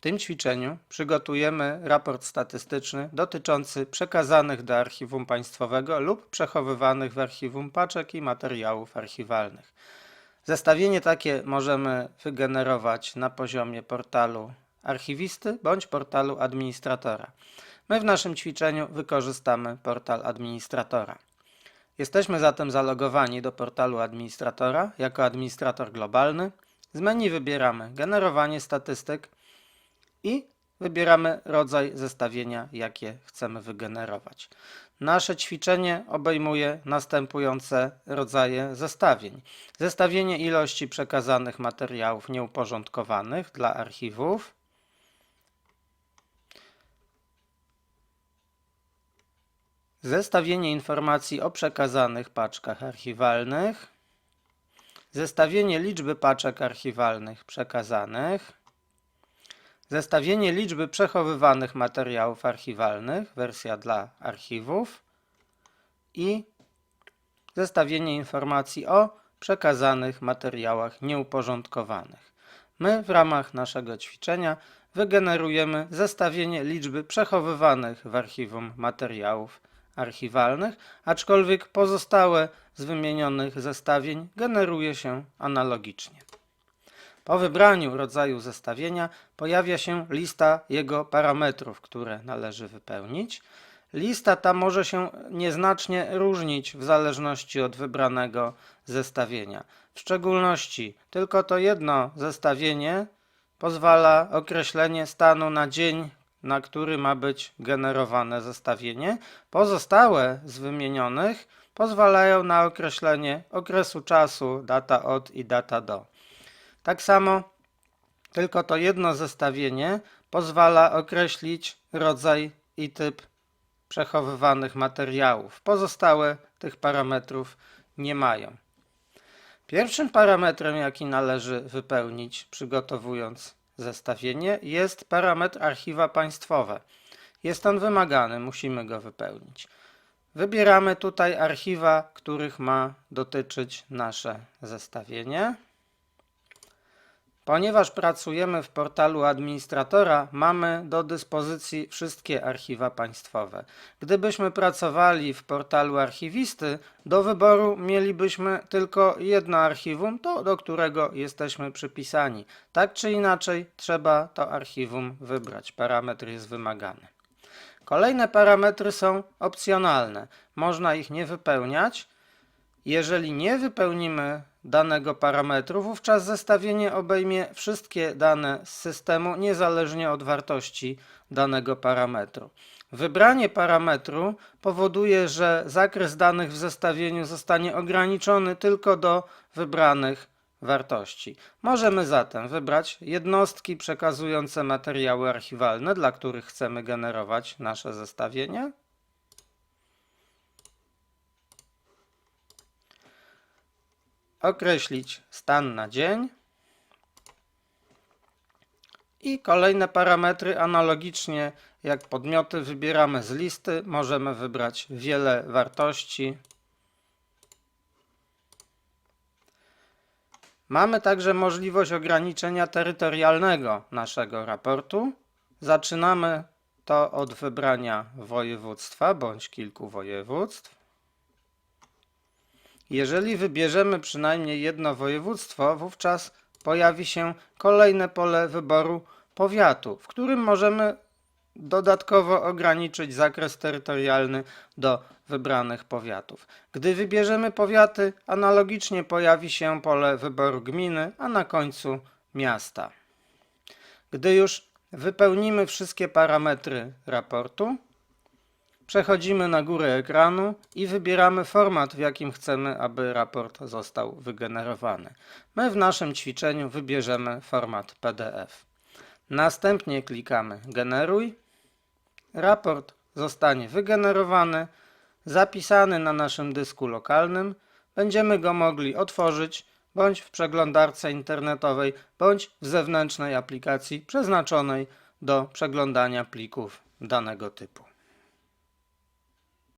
W tym ćwiczeniu przygotujemy raport statystyczny dotyczący przekazanych do archiwum państwowego lub przechowywanych w archiwum paczek i materiałów archiwalnych. Zestawienie takie możemy wygenerować na poziomie portalu archiwisty bądź portalu administratora. My w naszym ćwiczeniu wykorzystamy portal administratora. Jesteśmy zatem zalogowani do portalu administratora jako administrator globalny. Z menu wybieramy generowanie statystyk i wybieramy rodzaj zestawienia, jakie chcemy wygenerować. Nasze ćwiczenie obejmuje następujące rodzaje zestawień: zestawienie ilości przekazanych materiałów nieuporządkowanych dla archiwów, zestawienie informacji o przekazanych paczkach archiwalnych, zestawienie liczby paczek archiwalnych przekazanych, zestawienie liczby przechowywanych materiałów archiwalnych, wersja dla archiwów i zestawienie informacji o przekazanych materiałach nieuporządkowanych. My w ramach naszego ćwiczenia wygenerujemy zestawienie liczby przechowywanych w archiwum materiałów archiwalnych, aczkolwiek pozostałe z wymienionych zestawień generuje się analogicznie. Po wybraniu rodzaju zestawienia pojawia się lista jego parametrów, które należy wypełnić. Lista ta może się nieznacznie różnić w zależności od wybranego zestawienia. W szczególności tylko to jedno zestawienie pozwala określenie stanu na dzień, na który ma być generowane zestawienie. Pozostałe z wymienionych pozwalają na określenie okresu czasu, data od i data do. Tak samo tylko to jedno zestawienie pozwala określić rodzaj i typ przechowywanych materiałów. Pozostałe tych parametrów nie mają. Pierwszym parametrem, jaki należy wypełnić, przygotowując zestawienie, jest parametr archiwa państwowe. Jest on wymagany, musimy go wypełnić. Wybieramy tutaj archiwa, których ma dotyczyć nasze zestawienie. Ponieważ pracujemy w portalu administratora, mamy do dyspozycji wszystkie archiwa państwowe. Gdybyśmy pracowali w portalu archiwisty, do wyboru mielibyśmy tylko jedno archiwum, to do którego jesteśmy przypisani. Tak czy inaczej, trzeba to archiwum wybrać. Parametr jest wymagany. Kolejne parametry są opcjonalne. Można ich nie wypełniać. Jeżeli nie wypełnimy danego parametru, wówczas zestawienie obejmie wszystkie dane z systemu niezależnie od wartości danego parametru. Wybranie parametru powoduje, że zakres danych w zestawieniu zostanie ograniczony tylko do wybranych wartości. Możemy zatem wybrać jednostki przekazujące materiały archiwalne, dla których chcemy generować nasze zestawienie. Określić stan na dzień i kolejne parametry analogicznie jak podmioty wybieramy z listy, możemy wybrać wiele wartości. Mamy także możliwość ograniczenia terytorialnego naszego raportu. Zaczynamy to od wybrania województwa bądź kilku województw. Jeżeli wybierzemy przynajmniej jedno województwo, wówczas pojawi się kolejne pole wyboru powiatu, w którym możemy dodatkowo ograniczyć zakres terytorialny do wybranych powiatów. Gdy wybierzemy powiaty, analogicznie pojawi się pole wyboru gminy, a na końcu miasta. Gdy już wypełnimy wszystkie parametry raportu, Przechodzimy na górę ekranu i wybieramy format, w jakim chcemy, aby raport został wygenerowany. My w naszym ćwiczeniu wybierzemy format PDF. Następnie klikamy Generuj. Raport zostanie wygenerowany, zapisany na naszym dysku lokalnym. Będziemy go mogli otworzyć bądź w przeglądarce internetowej, bądź w zewnętrznej aplikacji przeznaczonej do przeglądania plików danego typu.